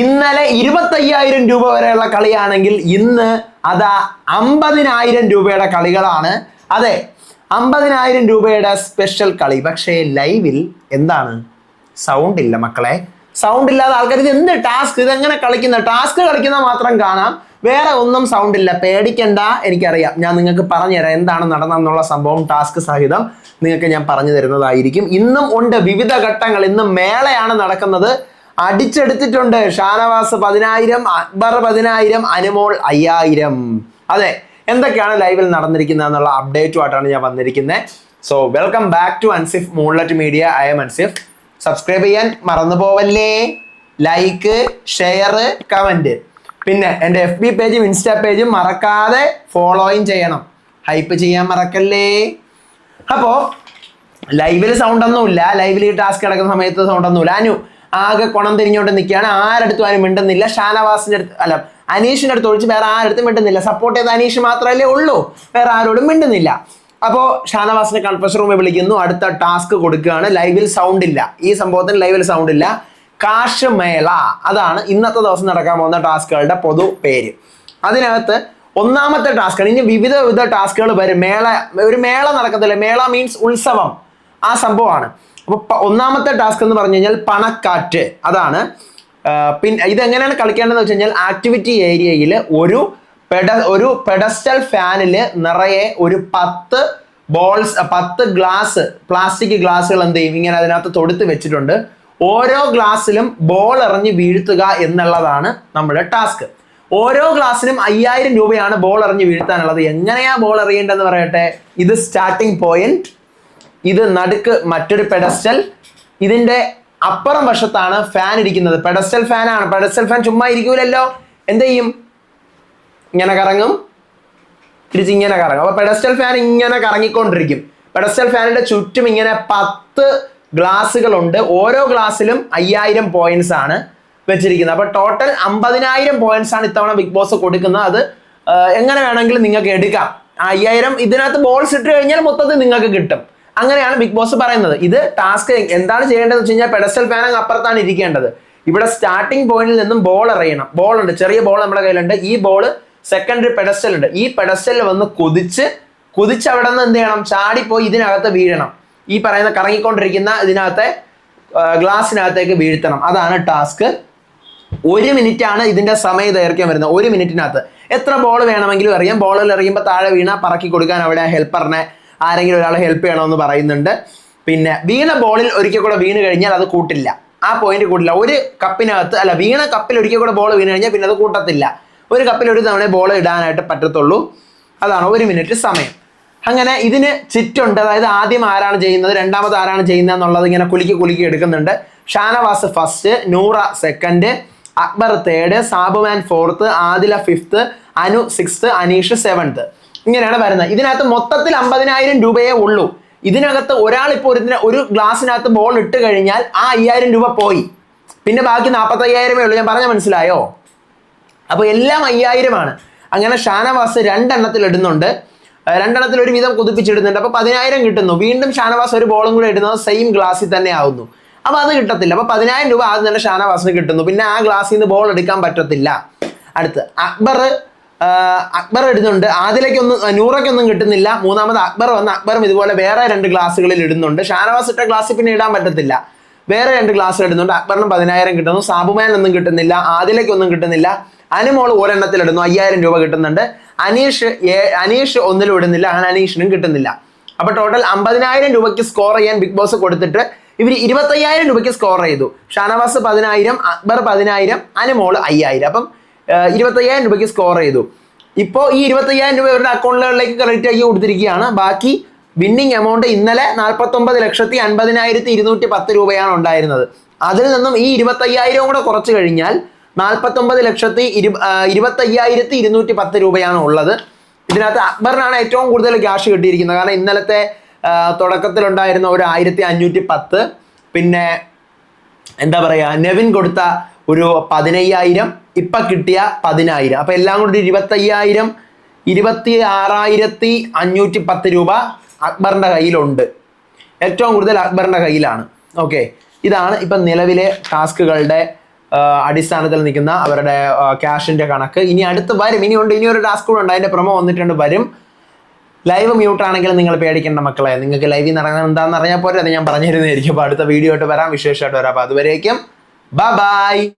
ഇന്നലെ ഇരുപത്തയ്യായിരം രൂപ വരെയുള്ള കളിയാണെങ്കിൽ ഇന്ന് അതാ അമ്പതിനായിരം രൂപയുടെ കളികളാണ്. അതെ അമ്പതിനായിരം രൂപയുടെ സ്പെഷ്യൽ കളി. പക്ഷേ ലൈവിൽ എന്താണ്? സൗണ്ട് ഇല്ല മക്കളെ. സൗണ്ട് ഇല്ലാതെ ആൾക്കാർ ഇത് എന്ത് ടാസ്ക് ഇതെങ്ങനെ കളിക്കുന്ന? ടാസ്ക് കളിക്കുന്ന മാത്രം കാണാം. വേറെ ഒന്നും സൗണ്ട് ഇല്ല. പേടിക്കണ്ട എനിക്കറിയാം. ഞാൻ നിങ്ങൾക്ക് പറഞ്ഞുതരാം എന്താണ് നടന്നെന്നുള്ള സംഭവം ടാസ്ക് സഹിതം നിങ്ങൾക്ക് ഞാൻ പറഞ്ഞു തരുന്നതായിരിക്കും ഇന്നും ഉണ്ട് വിവിധ ഘട്ടങ്ങൾ. ഇന്നും മേളയാണ് നടക്കുന്നത്. അടിച്ചെടുത്തിട്ടുണ്ട്. ഷാനവാസ് പതിനായിരം അക്ബർ പതിനായിരം അനുമോൾ അയ്യായിരം. അതെ എന്തൊക്കെയാണ് ലൈവിൽ നടന്നിരിക്കുന്നത് എന്നുള്ള അപ്ഡേറ്റുമായിട്ടാണ് ഞാൻ വന്നിരിക്കുന്നത്. So welcome back to Ansif moonlight media I'm Ansif subscribe ചെയ്യാൻ മറന്നു പോവല്ലേ ലൈക്ക് ഷെയർ കമന്റ് പിന്നെ എന്റെ എഫ് ബി പേജും ഇൻസ്റ്റാ പേജും മറക്കാതെ ഫോളോയും ചെയ്യണം. ഹൈപ്പ് ചെയ്യാൻ മറക്കല്ലേ? അപ്പോൾ ലൈവിൽ സൗണ്ട് ഒന്നുമില്ല. ലൈവിൽ ഈ ടാസ്ക് കിടക്കുന്ന സമയത്ത് സൗണ്ട് ഒന്നുമില്ല. അനു ആകെ കൊണം തിരിഞ്ഞോണ്ട് നിൽക്കുകയാണ്. ആരടുത്തും ആരും മിണ്ടുന്നില്ല. ഷാനവാസിന്റെ അടുത്ത് അല്ല അനീഷിന്റെ അടുത്ത് ഒഴിച്ച് വേറെ ആരടുത്തും മിണ്ടുന്നില്ല. സപ്പോർട്ട് ചെയ്ത അനീഷ് മാത്രമല്ലേ ഉള്ളൂ. വേറെ ആരോടും മിണ്ടുന്നില്ല. അപ്പോൾ ഷാനവാസിനെ കൺഫസ് റൂമിൽ വിളിക്കുന്നു. അടുത്ത ടാസ്ക് കൊടുക്കുകയാണ്. ലൈവിൽ സൗണ്ട് ഇല്ല. ഈ സംഭവത്തിന് ലൈവിൽ സൗണ്ട് ഇല്ല. കാശമേള. മേള അതാണ് ഇന്നത്തെ ദിവസം നടക്കാൻ പോകുന്ന ടാസ്കുകളുടെ പൊതു പേര്. അതിനകത്ത് ഒന്നാമത്തെ ടാസ്ക്കാണ് ഇനി വിവിധ വിവിധ ടാസ്കുകൾ വരും. മേള ഒരു മേള നടക്കത്തില്ല. മേള മീൻസ് ഉത്സവം. ആ സംഭവമാണ്. അപ്പൊ ഒന്നാമത്തെ ടാസ്ക് എന്ന് പറഞ്ഞു കഴിഞ്ഞാൽ പണക്കാറ്റ്. അതാണ്. പിന്നെ ഇതെങ്ങനെയാണ് കളിക്കേണ്ടതെന്ന് വെച്ച് കഴിഞ്ഞാൽ ആക്ടിവിറ്റി ഏരിയയിൽ ഒരു പെഡ ഒരു പെഡസ്റ്റൽ ഫാനിൽ നിറയെ ഒരു പത്ത് ബോൾസ് പത്ത് ഗ്ലാസ് പ്ലാസ്റ്റിക് ഗ്ലാസ്സുകൾ എന്ത് ചെയ്യും? ഇങ്ങനെ അതിനകത്ത് തൊടുത്ത് വെച്ചിട്ടുണ്ട്. ഓരോ ഗ്ലാസ്സിലും ബോൾ എറിഞ്ഞ് വീഴ്ത്തുക എന്നുള്ളതാണ് നമ്മുടെ ടാസ്ക് ഓരോ ഗ്ലാസ്സിനും അയ്യായിരം രൂപയാണ് ബോൾ എറിഞ്ഞ് വീഴ്ത്താനുള്ളത്. എങ്ങനെയാ ബോൾ എറിയേണ്ടതെന്ന് പറയട്ടെ? ഇത് സ്റ്റാർട്ടിംഗ് പോയിന്റ് ഇത് നടുക്ക് മറ്റൊരു പെഡസ്റ്റൽ ഇതിന്റെ അപ്പുറം വശത്താണ് ഫാൻ ഇരിക്കുന്നത്. പെഡസ്റ്റൽ ഫാൻ ആണ്. പെഡസ്റ്റൽ ഫാൻ ചുമ്മാ ഇരിക്കൂലല്ലോ. എന്ത് ചെയ്യും? ഇങ്ങനെ കറങ്ങും. തിരിച്ച് ഇങ്ങനെ കറങ്ങും. അപ്പൊ പെഡസ്റ്റൽ ഫാൻ ഇങ്ങനെ കറങ്ങിക്കൊണ്ടിരിക്കും. പെഡസ്റ്റൽ ഫാനിന്റെ ചുറ്റും ഇങ്ങനെ പത്ത് ഗ്ലാസ്സുകളുണ്ട്. ഓരോ ഗ്ലാസ്സിലും അയ്യായിരം പോയിന്റ്സ് ആണ് വെച്ചിരിക്കുന്നത്. അപ്പൊ ടോട്ടൽ അമ്പതിനായിരം പോയിന്റ്സ് ആണ് ഇത്തവണ ബിഗ് ബോസ് കൊടുക്കുന്നത്. അത് എങ്ങനെ വേണമെങ്കിലും നിങ്ങൾക്ക് എടുക്കാം. അയ്യായിരം ഇതിനകത്ത് ബോൾസ് ഇട്ട് കഴിഞ്ഞാൽ മൊത്തത്തിൽ നിങ്ങൾക്ക് കിട്ടും. അങ്ങനെയാണ് ബിഗ് ബോസ് പറയുന്നത്. ഇത് ടാസ്ക് എന്താണ് ചെയ്യേണ്ടതെന്ന് വെച്ച് കഴിഞ്ഞാൽ പെഡസ്റ്റൽ അങ്ങ് അപ്പുറത്താണ് ഇരിക്കേണ്ടത്. ഇവിടെ സ്റ്റാർട്ടിംഗ് പോയിന്റിൽ നിന്നും ബോൾ എറിയണം. ബോൾ ഉണ്ട്. ചെറിയ ബോൾ നമ്മുടെ കയ്യിലുണ്ട്. ഈ ബോൾ സെക്കൻഡറി പെഡസ്റ്റൽ ഉണ്ട്. ഈ പെഡസ്റ്റലിൽ വന്ന് കുതിച്ച് കുതിച്ച് അവിടെ നിന്ന് എന്ത് ചെയ്യണം? ചാടിപ്പോയി ഇതിനകത്ത് വീഴണം. ഈ പറയുന്ന കറങ്ങിക്കൊണ്ടിരിക്കുന്ന ഇതിനകത്തെ ഗ്ലാസ്സിനകത്തേക്ക് വീഴ്ത്തണം. അതാണ് ടാസ്ക് ഒരു മിനിറ്റ് ആണ് ഇതിന്റെ സമയ ദൈർഘ്യം വരുന്നത്. ഒരു മിനിറ്റിനകത്ത്. എത്ര ബോൾ വേണമെങ്കിലും അറിയാം ബോളിൽ എറിയുമ്പോൾ താഴെ വീണ പറക്കി കൊടുക്കാൻ അവിടെ ഹെൽപ്പറിനെ ആരെങ്കിലും ഒരാൾ ഹെൽപ്പ് ചെയ്യണമെന്ന് പറയുന്നുണ്ട്. പിന്നെ വീണ ബോളിൽ ഒരിക്കൽ കൂടെ വീണ് കഴിഞ്ഞാൽ അത് കൂട്ടില്ല. ആ പോയിന്റ് കൂട്ടില്ല. ഒരു കപ്പിനകത്ത് അല്ല വീണ കപ്പിൽ ഒരിക്കൽ കൂടെ ബോൾ വീണ് കഴിഞ്ഞാൽ പിന്നെ അത് കൂട്ടത്തില്ല. ഒരു കപ്പിൽ ഒരു തവണ ബോൾ ഇടാനായിട്ട് പറ്റത്തുള്ളൂ. അതാണ് ഒരു മിനിറ്റ് സമയം. അങ്ങനെ ഇതിന് ചുറ്റുണ്ട്. അതായത് ആദ്യം ആരാണ് ചെയ്യുന്നത് രണ്ടാമത് ആരാണ് ചെയ്യുന്നത് എന്നുള്ളത് ഇങ്ങനെ കുലുക്കി കുലുക്കി എടുക്കുന്നുണ്ട്. Shanavas first Noora second Akbar third Sabuman fourth Adila fifth Anu sixth Aneesh seventh ഇങ്ങനെയാണ് വരുന്നത്. ഇതിനകത്ത് മൊത്തത്തിൽ അമ്പതിനായിരം രൂപയേ ഉള്ളൂ. ഇതിനകത്ത് ഒരാൾ ഇപ്പോൾ ഒരു ഒരു ഗ്ലാസ്സിനകത്ത് ബോൾ ഇട്ട് കഴിഞ്ഞാൽ ആ അയ്യായിരം രൂപ പോയി. പിന്നെ ബാക്കി നാൽപ്പത്തയ്യായിരമേ ഉള്ളൂ. ഞാൻ പറഞ്ഞ മനസ്സിലായോ? അപ്പോൾ എല്ലാം അയ്യായിരമാണ്. അങ്ങനെ ഷാനവാസ് രണ്ടെണ്ണത്തിൽ ഇടുന്നുണ്ട്. രണ്ടെണ്ണത്തിൽ ഒരു വിധം കുതിപ്പിച്ചിടുന്നുണ്ട്. അപ്പോൾ പതിനായിരം കിട്ടുന്നു. വീണ്ടും ഷാനവാസ് ഒരു ബോളും കൂടെ ഇടുന്നത് സെയിം ഗ്ലാസ്സിൽ തന്നെ ആവുന്നു. അപ്പോൾ അത് കിട്ടത്തില്ല. അപ്പോൾ പതിനായിരം രൂപ ആദ്യം തന്നെ ഷാനവാസിന് കിട്ടുന്നു. പിന്നെ ആ ഗ്ലാസ്സിൽ നിന്ന് ബോൾ എടുക്കാൻ പറ്റത്തില്ല. അടുത്ത് അക്ബർ അക്ബർ ഇടുന്നുണ്ട്. ആദിലേക്കൊന്നും നൂറയ്ക്കൊന്നും കിട്ടുന്നില്ല. മൂന്നാമത് അക്ബർ വന്ന് അക്ബറും ഇതുപോലെ വേറെ രണ്ട് ഗ്ലാസ്സുകളിൽ ഇടുന്നുണ്ട്. ഷാനവാസ് ഇട്ട ഗ്ലാസ് പിന്നെ ഇടാൻ പറ്റത്തില്ല. വേറെ രണ്ട് ഗ്ലാസ് ഇടുന്നുണ്ട്. അക്ബറിനും പതിനായിരം കിട്ടുന്നു. സാബുമാൻ ഒന്നും കിട്ടുന്നില്ല. ആദിലേക്കൊന്നും കിട്ടുന്നില്ല. അനുമോൾ ഒരെണ്ണത്തിൽ ഇടുന്നു. അയ്യായിരം രൂപ കിട്ടുന്നുണ്ട്. അനീഷ് അനീഷ് ഒന്നിലും ഇടുന്നില്ല. അങ്ങനെ അനീഷിനും കിട്ടുന്നില്ല. അപ്പൊ ടോട്ടൽ അമ്പതിനായിരം രൂപയ്ക്ക് സ്കോർ ചെയ്യാൻ ബിഗ് ബോസ് കൊടുത്തിട്ട് ഇവർ ഇരുപത്തയ്യായിരം രൂപയ്ക്ക് സ്കോർ ചെയ്തു. ഷാനവാസ് പതിനായിരം അക്ബർ പതിനായിരം അനുമോൾ അയ്യായിരം. അപ്പം ഇരുപത്തയ്യായിരം രൂപയ്ക്ക് സ്കോർ ചെയ്തു. ഇപ്പോൾ ഈ ഇരുപത്തയ്യായിരം രൂപ ഇവരുടെ അക്കൗണ്ടുകളിലേക്ക് ക്രെഡിറ്റ് ആക്കി കൊടുത്തിരിക്കുകയാണ്. ബാക്കി വിന്നിങ് എമൗണ്ട് ഇന്നലെ നാൽപ്പത്തൊമ്പത് ലക്ഷത്തി അൻപതിനായിരത്തി ഇരുന്നൂറ്റി പത്ത് രൂപയാണ് ഉണ്ടായിരുന്നത്. അതിൽ നിന്നും ഈ ഇരുപത്തയ്യായിരവും കൂടെ കുറച്ച് കഴിഞ്ഞാൽ നാൽപ്പത്തൊമ്പത് ലക്ഷത്തി ഇരു ഇരുപത്തയ്യായിരത്തി ഇരുന്നൂറ്റി പത്ത് രൂപയാണ് ഉള്ളത്. ഇതിനകത്ത് അക്ബറിനാണ് ഏറ്റവും കൂടുതൽ ക്യാഷ് കിട്ടിയിരിക്കുന്നത്. കാരണം ഇന്നലത്തെ തുടക്കത്തിലുണ്ടായിരുന്ന ഒരു ആയിരത്തി അഞ്ഞൂറ്റി പത്ത്. പിന്നെ എന്താ പറയുക നെവിൻ കൊടുത്ത ഒരു പതിനയ്യായിരം ഇപ്പൊ കിട്ടിയ പതിനായിരം. അപ്പൊ എല്ലാം കൂടി ഇരുപത്തയ്യായിരം ഇരുപത്തി ആറായിരത്തി അഞ്ഞൂറ്റി പത്ത് രൂപ അക്ബറിന്റെ കയ്യിലുണ്ട്. ഏറ്റവും കൂടുതൽ അക്ബറിന്റെ കയ്യിലാണ്. ഓക്കെ. ഇതാണ് ഇപ്പം നിലവിലെ ടാസ്കുകളുടെ അടിസ്ഥാനത്തിൽ നിൽക്കുന്ന അവരുടെ ക്യാഷിന്റെ കണക്ക്. ഇനി അടുത്ത് വരും. ഇനി ഉണ്ട് ഇനി ഒരു ടാസ്ക് കൂടെ ഉണ്ട്. അതിന്റെ പ്രമോ വന്നിട്ടുണ്ട് വരും. ലൈവ് മ്യൂട്ട് ആണെങ്കിൽ നിങ്ങൾ പേടിക്കേണ്ട മക്കളെ. നിങ്ങൾക്ക് ലൈവിൽ ഇറങ്ങാൻ എന്താണെന്ന് അറിഞ്ഞാൽ പോരെ അത് ഞാൻ പറഞ്ഞു തരുന്നതായിരിക്കും അപ്പോൾ അടുത്ത വീഡിയോ ആയിട്ട് വരാം വിശേഷമായിട്ട് വരാം. അപ്പോൾ അതുവരേക്കും ബൈ ബൈ